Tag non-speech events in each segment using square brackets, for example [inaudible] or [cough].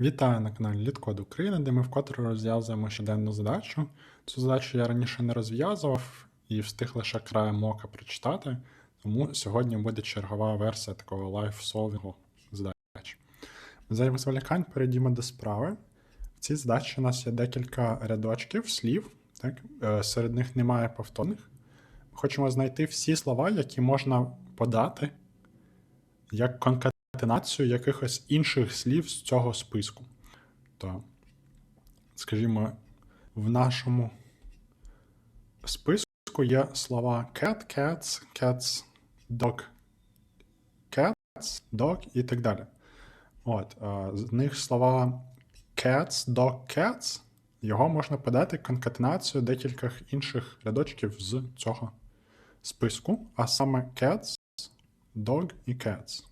Вітаю на каналі Літкод України, де ми вкотре розв'язуємо щоденну задачу. Цю задачу я раніше не розв'язував і встиг лише краєм мока прочитати, тому сьогодні буде чергова версія такого лайфсолвінгу задач. Без зволікань перейдімо до справи. В цій задачі у нас є декілька рядочків, слів, так? Е, серед них немає повторних. Ми хочемо знайти всі слова, які можна подати як конкатенацію якихось інших слів з цього списку. То, скажімо, в нашому списку є слова cat, cats, cats, dog, cats, dog і так далі. От, е, з них слова cats, dog, cats, його можна подати конкатенацію декількох інших рядочків з цього списку, а саме cats, dog і cats.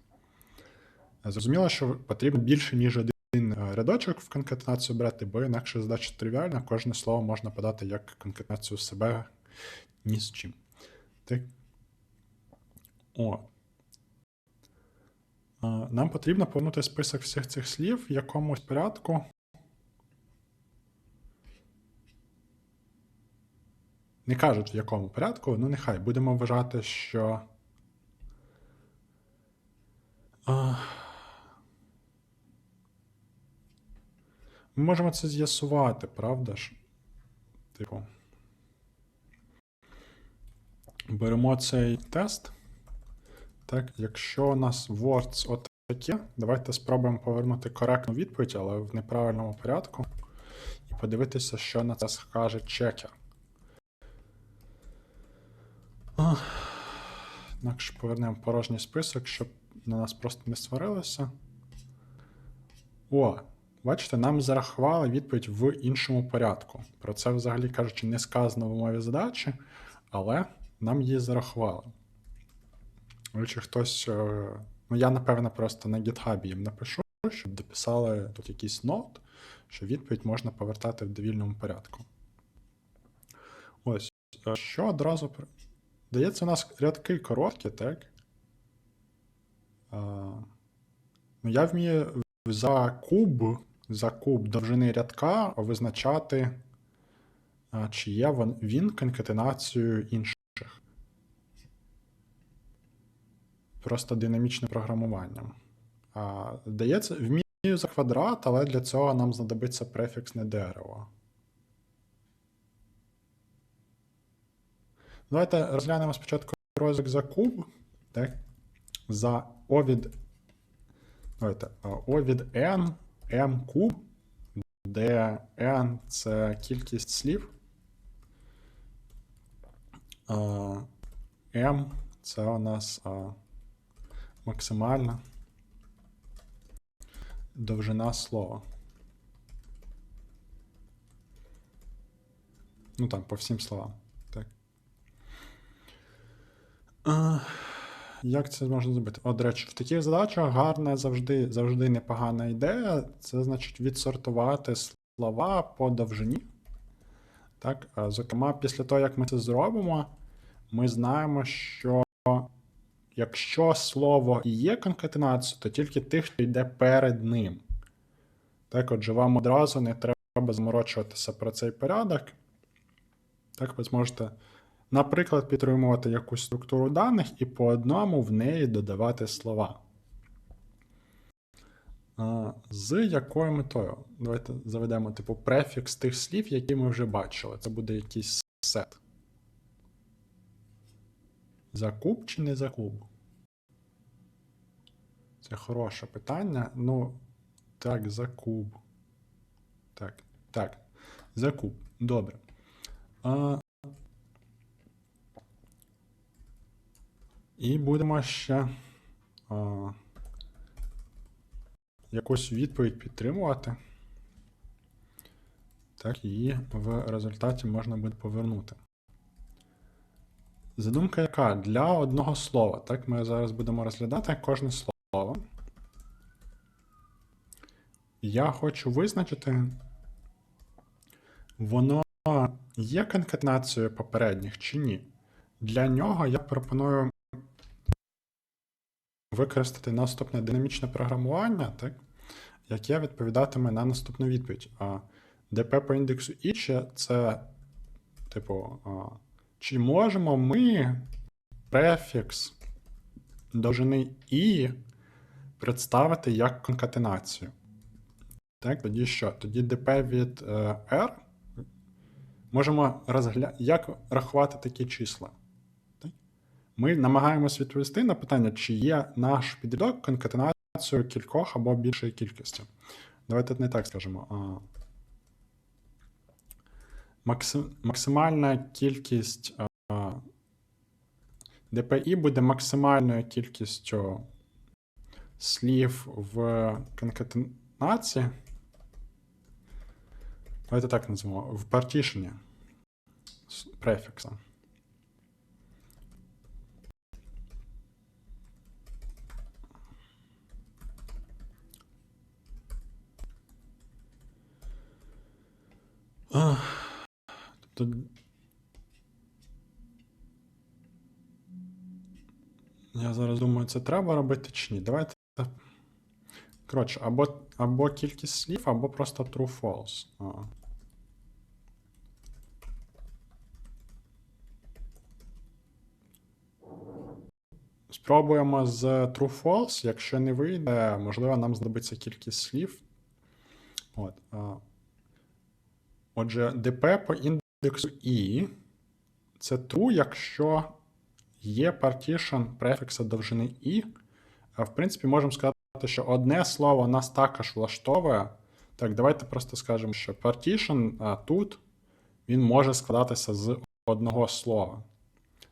Зрозуміло, що потрібно більше, ніж один е, рядочок в конкатенацію брати, бо інакше задача тривіальна, кожне слово можна подати як конкатенацію себе ні з чим. Так. О. Е, Нам потрібно повернути список всіх цих слів в якомусь порядку. Не кажуть в якому порядку, ну нехай будемо вважати, що. Ми можемо це з'ясувати, правда ж? Типу. Беремо цей тест. Так, якщо у нас words от таке, давайте спробуємо повернути коректну відповідь, але в неправильному порядку. І подивитися, що на це скаже чекер. Інакше повернемо порожній список, щоб на нас просто не сварилося. О, бачите, нам зарахували відповідь в іншому порядку. Про це, взагалі кажучи, не сказано в умові задачі, але нам її зарахували. Чи хтось. е, Ну, я, напевно, просто на GitHub їм напишу, щоб дописали тут якийсь нот, що відповідь можна повертати в довільному порядку. Ось. е, Що одразу. Дається, у нас рядки короткі, так? Ну, я вмію за куб, за куб довжини рядка визначати, чи є він конкатенацією інших. Просто динамічним програмуванням. А, Дається, вмію за квадрат, але для цього нам знадобиться префіксне дерево. Давайте розглянемо спочатку розвиток за куб. Так? За O. Давайте, O N, M куб, де N це кількість слів. M це у нас максимальна довжина слова. Ну там, по всім словам. Так. Як це можна зробити? От, до речі, в таких задачах гарна завжди, завжди непогана ідея. Це значить відсортувати слова по довжині. Так, зокрема, після того, як ми це зробимо, ми знаємо, що якщо слово і є конкатенацією, то тільки тих, хто йде перед ним. Так, отже, вам одразу не треба заморочуватися про цей порядок. Так, ви зможете, наприклад, підтримувати якусь структуру даних і по одному в неї додавати слова. З якою метою? Давайте заведемо типу префікс тих слів, які ми вже бачили. Це буде якийсь сет. За куб чи не за куб? Це хороше питання. Ну, так, за куб. Так, так. За куб. Добре. І будемо ще а, якусь відповідь підтримувати. Так, її в результаті можна буде повернути. Задумка яка? Для одного слова. Так, ми зараз будемо розглядати кожне слово. Я хочу визначити, воно є конкатенацією попередніх чи ні. Для нього я пропоную використати наступне динамічне програмування. Так? яке відповідатиме на наступну відповідь. А ДП по індексу І це, типу, а, чи можемо ми префікс довжини І представити як конкатенацію? Так, тоді що? Тоді ДП від е, R можемо розгля... як рахувати такі числа. Ми намагаємось відповісти на питання, чи є наш підрядок конкатенацією кількох або більшої кількості. Давайте не так скажемо. Максимальна кількість. ДПІ буде максимальною кількістю слів в конкатенації. Давайте так назвемо. В партішені префікса. Тобто. Я зараз думаю, це треба робити чи ні. Давайте. Коротше, або, або кількість слів, або просто true false. А. Спробуємо з true false. Якщо не вийде, можливо, нам знадобиться кількість слів. От. А. Отже, ДП по індексу І це true, якщо є partition префікса довжини І. В принципі, можемо сказати, що одне слово нас також влаштовує. Так, давайте просто скажемо, що partition а, тут він може складатися з одного слова.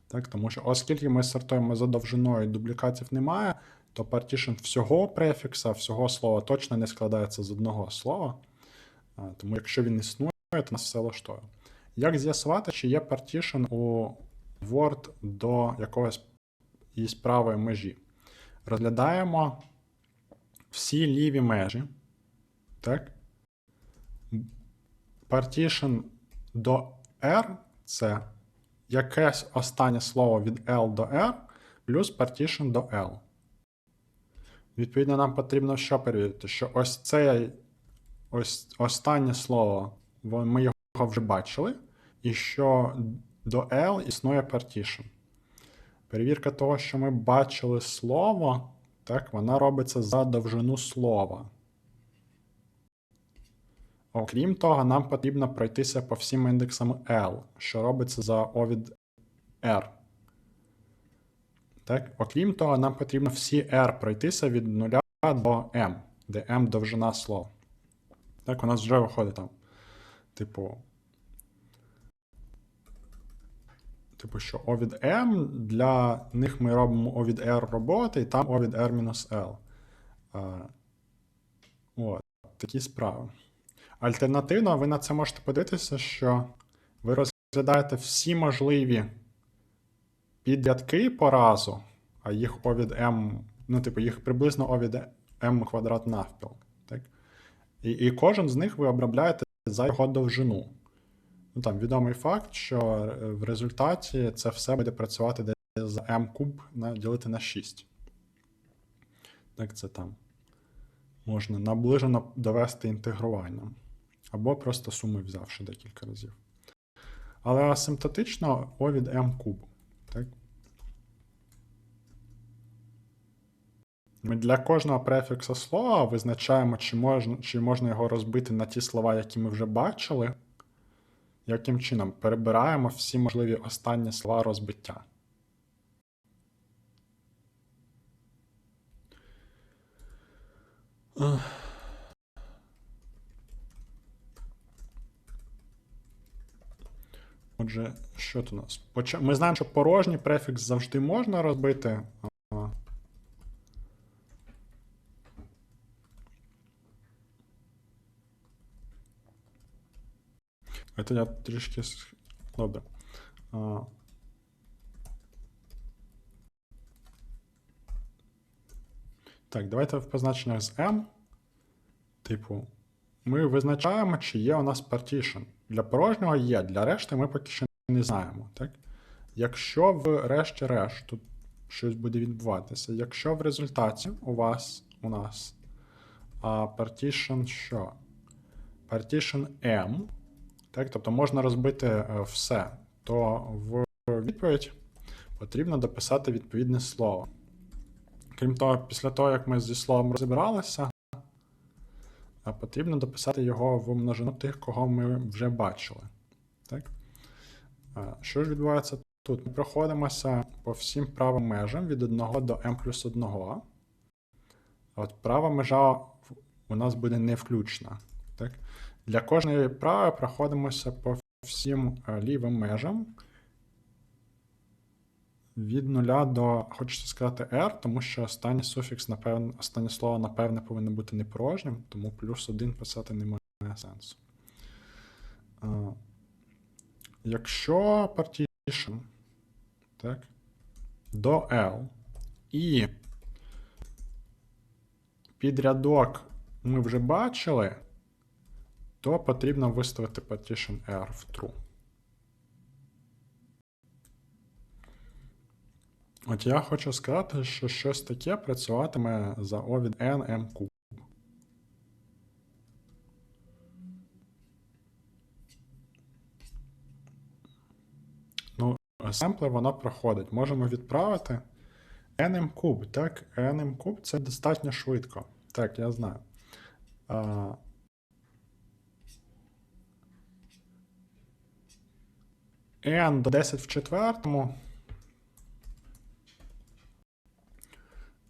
Так, тому що, оскільки ми сортуємо за довжиною, дублікатів немає, то partition всього префікса, всього слова точно не складається з одного слова. Тому якщо він існує, то нас все влаштовує. Як з'ясувати, чи є partition у Word до якогось із правої межі? Розглядаємо всі ліві межі. Так? Partition до R це якесь останнє слово від L до R плюс partition до L. Відповідно, нам потрібно що перевірити? Що ось це ось останнє слово, во- ми його вже бачили, і що до L існує partition. Перевірка того, що ми бачили слово, так, вона робиться за довжину слова. Окрім того, нам потрібно пройтися по всім індексам L, що робиться за O від R. Так? Окрім того, нам потрібно всі R пройтися від 0 до M, де M довжина слова. Так, у нас вже виходить там. Типу. Типу, що O від M, для них ми робимо O від R роботи, і там O від R мінус L. А, от, такі справи. Альтернативно, ви на це можете подивитися, що ви розглядаєте всі можливі підрядки по разу, а їх O від M, ну, типу, їх приблизно O від M квадрат навпіл. Так? І, і кожен з них ви обробляєте за його довжину. Ну, там відомий факт, що е, в результаті це все буде працювати десь за m куб ділити на 6. Так, це там можна наближено довести інтегруванням. Або просто суми взявши декілька разів. Але асимптотично O від m куб. Так? Ми для кожного префікса слова визначаємо, чи можна, чи можна його розбити на ті слова, які ми вже бачили. Яким чином? Перебираємо всі можливі останні слова розбиття. Отже, що тут у нас? Ми знаємо, що порожній префікс завжди можна розбити. Це я трішки. Добре. А, Так, давайте в позначеннях з M. Типу, ми визначаємо, чи є у нас partition. Для порожнього є, для решти ми поки що не знаємо. Так? Якщо в решті-решт тут щось буде відбуватися, якщо в результаті у вас у нас а partition що? Partition M. Так, тобто можна розбити е, все. То в відповідь потрібно дописати відповідне слово. Крім того, після того, як ми зі словом розібралися, потрібно дописати його в множину тих, кого ми вже бачили. Так? Що ж відбувається тут? Ми проходимося по всім правим межам від 1 до m плюс 1. От права межа у нас буде не включена. Для кожної прави проходимося по всім е, лівим межам від 0 до, хочеться сказати, r, тому що останній суфікс, напевне, останнє слово, напевне, повинно бути не порожнім, тому плюс 1 писати немає сенсу. Якщо partition так, до L і підрядок ми вже бачили, то потрібно виставити partition R в true. От я хочу сказати, що щось таке працюватиме за O від N M куб. Ну, семплер воно проходить. Можемо відправити NM куб. Так, NM куб це достатньо швидко. Так, я знаю. N до 10 в четвертому.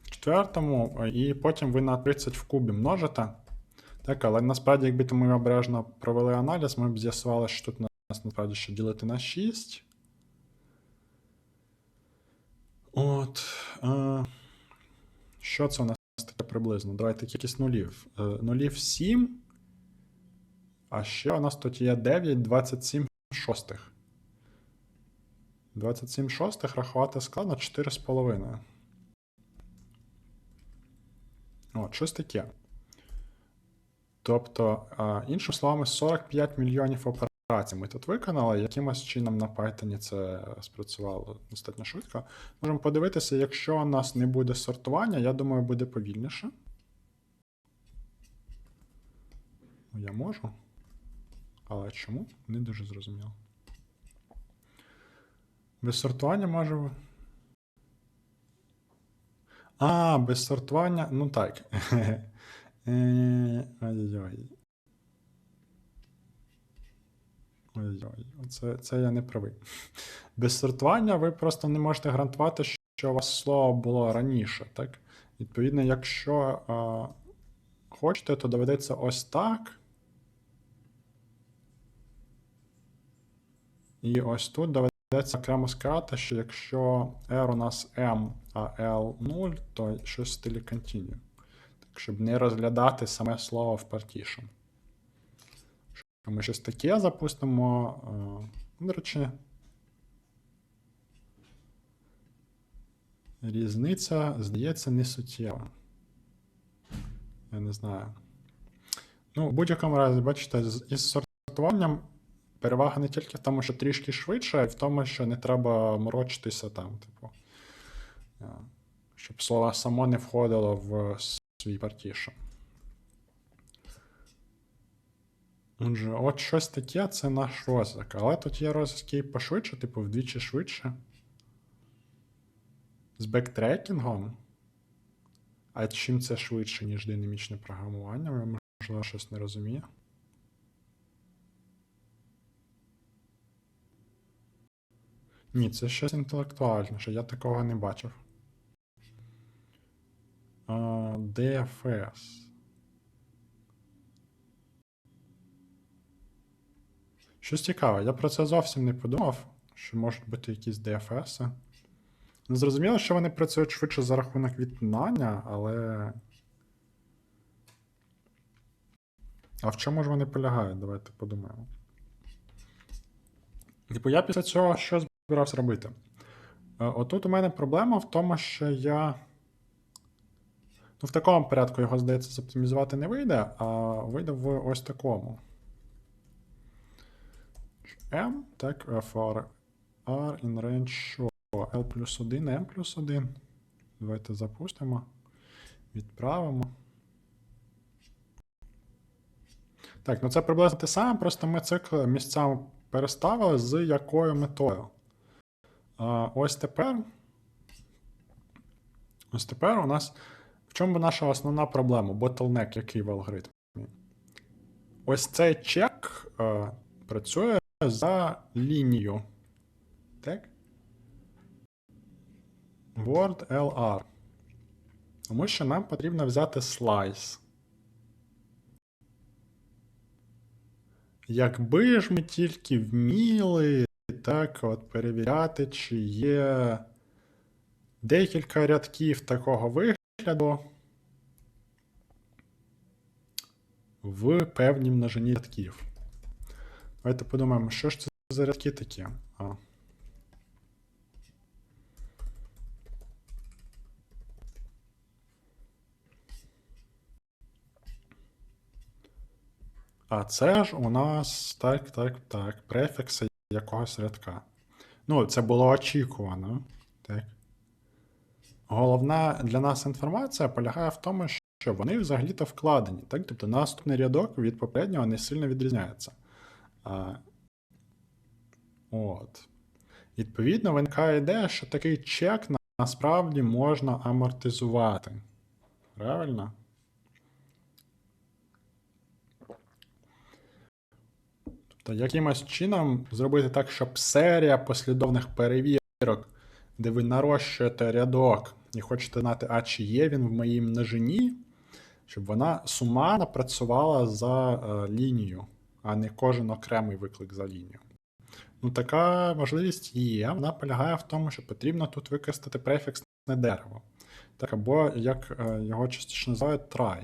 В четвертому, і потім ви на 30 в кубі множите. Так, але насправді, якби ми обережно провели аналіз, ми б з'ясували, що тут у нас насправді ще ділити на 6. От. Е, що це у нас таке приблизно? Давайте кількість нулів. Е, нулів 7. А ще у нас тут є 9, 27 шостих. 27 шостих рахувати складно 4,5. От, щось таке. Тобто, іншими словами, 45 мільйонів операцій ми тут виконали. Якимось чином на Python це спрацювало достатньо швидко. Можемо подивитися, якщо у нас не буде сортування, я думаю, буде повільніше. Ну, Я можу. Але чому? Не дуже зрозуміло. Без сортування може. А, без сортування. Ну так. [laughs] Е, Ой-ой. Ой-ой. Це, це я не правий. [laughs] Без сортування ви просто не можете гарантувати, що у вас слово було раніше. Так? Відповідно, якщо а, хочете, то доведеться ось так. І ось тут доведеться окремо сказати, що якщо R у нас M, а L 0, то щось в стилі continue. Так, щоб не розглядати саме слово в partition. Що Ми щось таке запустимо. е, До речі, різниця, здається, не суттєва. Я не знаю. Ну, в будь-якому разі, бачите, із сортуванням перевага не тільки в тому, що трішки швидше, а й в тому, що не треба морочитися там, типу. е, Щоб слово само не входило в свій партішн. Отже, от щось таке це наш розвиток. Але тут є розвиток пошвидше, типу вдвічі швидше. З бектрекінгом. А чим це швидше, ніж динамічне програмування? Ви, можливо, щось не розуміє. Ні, це щось інтелектуальніше, я такого не бачив. DFS. Щось цікаве, я про це зовсім не подумав, що можуть бути якісь DFS. Ну, зрозуміло, що вони працюють швидше за рахунок відтинання, але. А в чому ж вони полягають? Давайте подумаємо. Типу, я після цього що збирався робити? Е, Отут у мене проблема в тому, що я. Ну, в такому порядку його, здається, зоптимізувати не вийде, а вийде в ось такому. M, так, for R in range що? L плюс 1, M плюс 1. Давайте запустимо. Відправимо. Так, ну це приблизно те саме, просто ми цикл місцями переставили з якою метою. Ось тепер. Ось тепер у нас. В чому наша основна проблема? Bottleneck, який в алгоритмі? Ось цей чек е, працює за лінію. Так? Word LR. Тому що нам потрібно взяти слайс. Якби ж ми тільки вміли так от перевіряти, чи є декілька рядків такого вигляду в певній множині рядків. Давайте подумаємо, що ж це за рядки такі? А. А це ж у нас так, так, так, префікси якогось рядка. Ну, це було очікувано. Так. Головна для нас інформація полягає в тому, що вони взагалі-то вкладені. Так? Тобто наступний рядок від попереднього не сильно відрізняється. А, От. Відповідно, виникає ідея, що такий чек насправді можна амортизувати. Правильно? Тобто, якимось чином зробити так, щоб серія послідовних перевірок, де ви нарощуєте рядок і хочете знати, а чи є він в моїй множині, щоб вона сумарно працювала за е, лінію, а не кожен окремий виклик за лінію. Ну, така можливість є. Вона полягає в тому, що потрібно тут використати префіксне дерево. Так, або, як е, його частіше називають, try.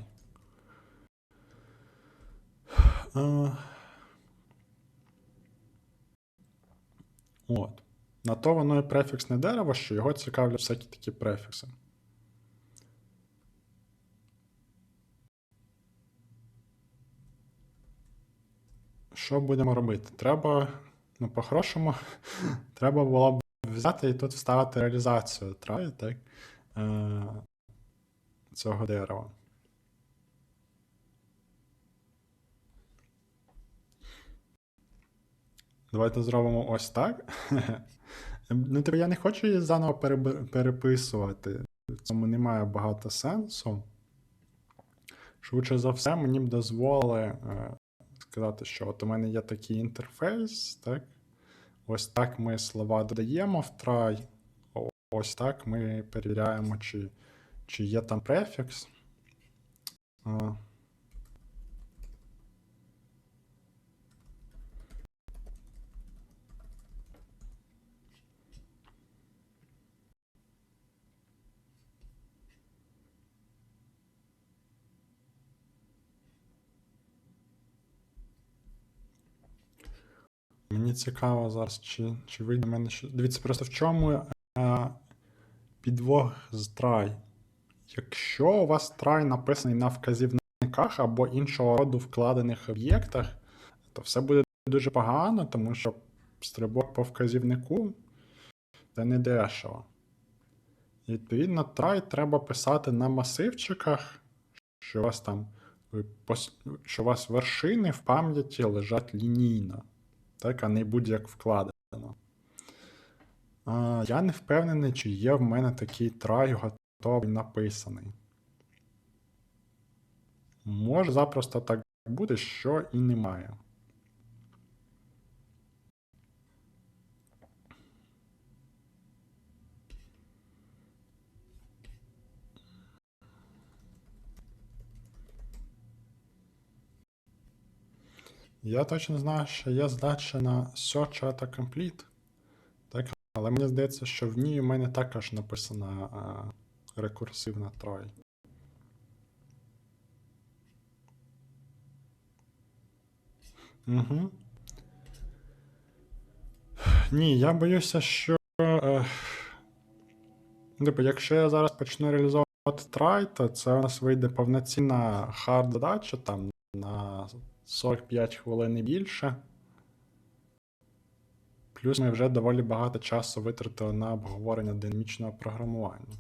От. На то воно і префіксне дерево, що його цікавлять всякі такі префікси. Що будемо робити? Треба, ну, по-хорошому, [laughs] треба було б взяти і тут вставити реалізацію траю, так? Е, цього дерева. Давайте зробимо ось так. [laughs] Ну, типу, я не хочу її заново переписувати. В цьому немає багато сенсу. Швидше за все, мені б дозволили е, сказати, що от у мене є такий інтерфейс, так? Ось так ми слова додаємо в try. Ось так ми перевіряємо, чи, чи є там префікс. Мені цікаво зараз, чи, чи вийде в мене що. Дивіться, просто в чому е, підвох з try. Якщо у вас try написаний на вказівниках або іншого роду вкладених об'єктах, то все буде дуже погано, тому що стрибок по вказівнику це не дешево. І, відповідно, try треба писати на масивчиках, що у вас там що у вас вершини в пам'яті лежать лінійно так, а не будь-як вкладено. А, я не впевнений, чи є в мене такий трай готовий написаний. Може запросто так бути, що і немає. Я точно знаю, що є задача на Search Auto Complete. Так, але мені здається, що в ній у мене також написана а, рекурсивна try. Угу. Ні, я боюся, що. Е, типу, якщо я зараз почну реалізовувати try, то це у нас вийде повноцінна хард задача там на 45 хвилин і більше. Плюс ми вже доволі багато часу витратили на обговорення динамічного програмування.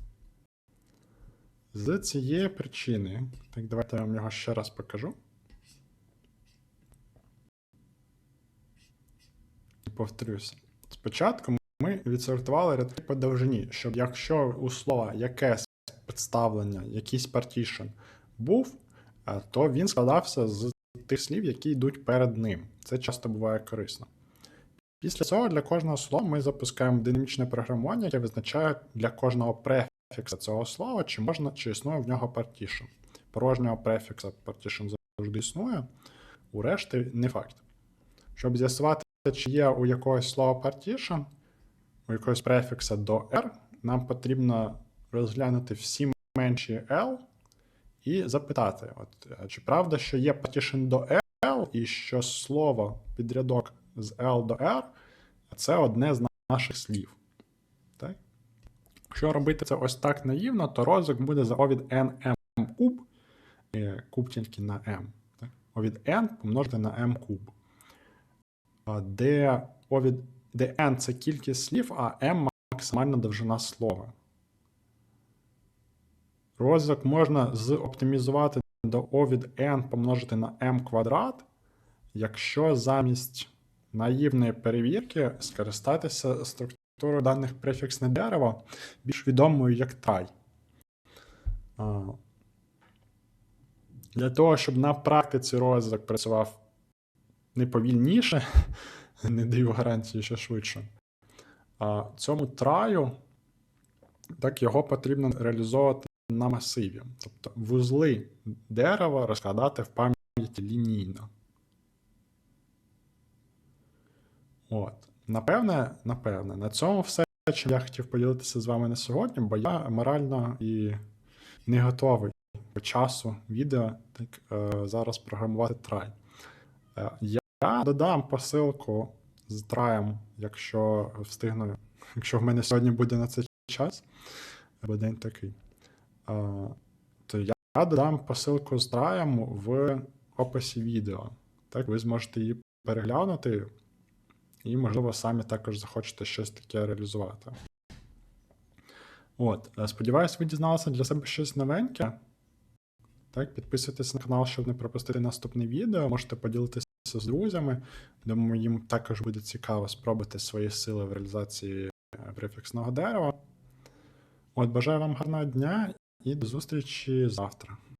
З цієї причини, так давайте я вам його ще раз покажу. І Повторюся. Спочатку ми відсортували рядки по довжині, щоб якщо у слова якесь представлення, якийсь партішн був, е, то він складався з тих слів, які йдуть перед ним. Це часто буває корисно. Після цього для кожного слова ми запускаємо динамічне програмування, яке визначає для кожного префікса цього слова, чи можна, чи існує в нього партішн. Порожнього префікса партішн завжди існує, у решти не факт. Щоб з'ясувати, чи є у якогось слова partition, у якогось префікса до R, нам потрібно розглянути всі менші L і запитати, от, чи правда, що є partition до L, і що слово підрядок з L до R це одне з наших слів. Так? Якщо робити це ось так наївно, то розвиток буде за O від NM куб, е, куб тільки на M. Так? O від N помножити на M куб. Де, O де N це кількість слів, а M максимальна довжина слова. Розвиток можна зоптимізувати до O від N помножити на M квадрат, якщо замість наївної перевірки скористатися структурою даних префіксне дерево, більш відомою як try. Для того, щоб на практиці розвиток працював не повільніше, [laughs] не даю гарантії, що швидше. Цьому траю, так його потрібно реалізовувати на масиві. Тобто вузли дерева розкладати в пам'яті лінійно. От. Напевне, напевне, на цьому все, чим я хотів поділитися з вами на сьогодні, бо я морально і не готовий по часу відео так, е, зараз програмувати трай. Е, я додам посилку з траєм, якщо встигну, якщо в мене сьогодні буде на це час, або день такий. Е, то я додам посилку з траєм в описі відео. Так, ви зможете її переглянути, і, можливо, самі також захочете щось таке реалізувати. От, е, сподіваюсь, ви дізналися для себе щось новеньке. Так, підписуйтесь на канал, щоб не пропустити наступне відео. Можете поділитися з друзями. Думаю, їм також буде цікаво спробувати свої сили в реалізації е, префіксного дерева. От, бажаю вам гарного дня і до зустрічі завтра.